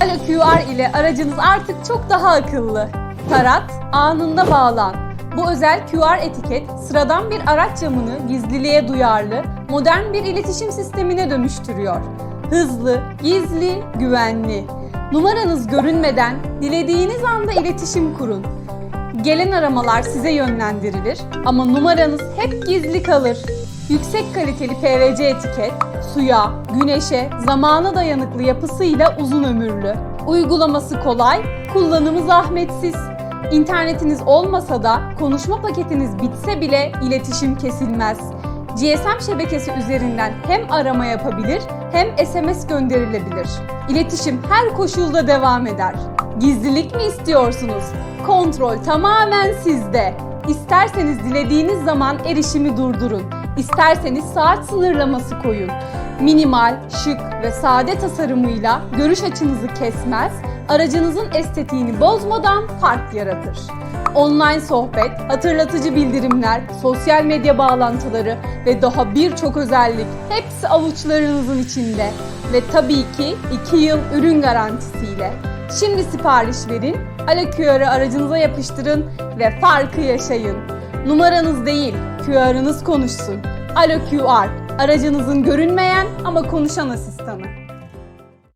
Alo QR ile aracınız artık çok daha akıllı. Tarat, anında bağlan. Bu özel QR etiket sıradan bir araç camını gizliliğe duyarlı, modern bir iletişim sistemine dönüştürüyor. Hızlı, gizli, güvenli. Numaranız görünmeden dilediğiniz anda iletişim kurun. Gelen aramalar size yönlendirilir ama numaranız hep gizli kalır. Yüksek kaliteli PVC etiket, suya, güneşe, zamana dayanıklı yapısıyla uzun ömürlü. Uygulaması kolay, kullanımı zahmetsiz. İnternetiniz olmasa da konuşma paketiniz bitse bile iletişim kesilmez. GSM şebekesi üzerinden hem arama yapabilir hem SMS gönderilebilir. İletişim her koşulda devam eder. Gizlilik mi istiyorsunuz? Kontrol tamamen sizde. İsterseniz dilediğiniz zaman erişimi durdurun. İsterseniz saat sınırlaması koyun. Minimal, şık ve sade tasarımıyla görüş açınızı kesmez, aracınızın estetiğini bozmadan fark yaratır. Online sohbet, hatırlatıcı bildirimler, sosyal medya bağlantıları ve daha birçok özellik hepsi avuçlarınızın içinde. Ve tabii ki 2 yıl ürün garantisiyle. Şimdi sipariş verin, Alo QR'ı aracınıza yapıştırın ve farkı yaşayın. Numaranız değil, QR'ınız konuşsun. Alo QR, aracınızın görünmeyen ama konuşan asistanı.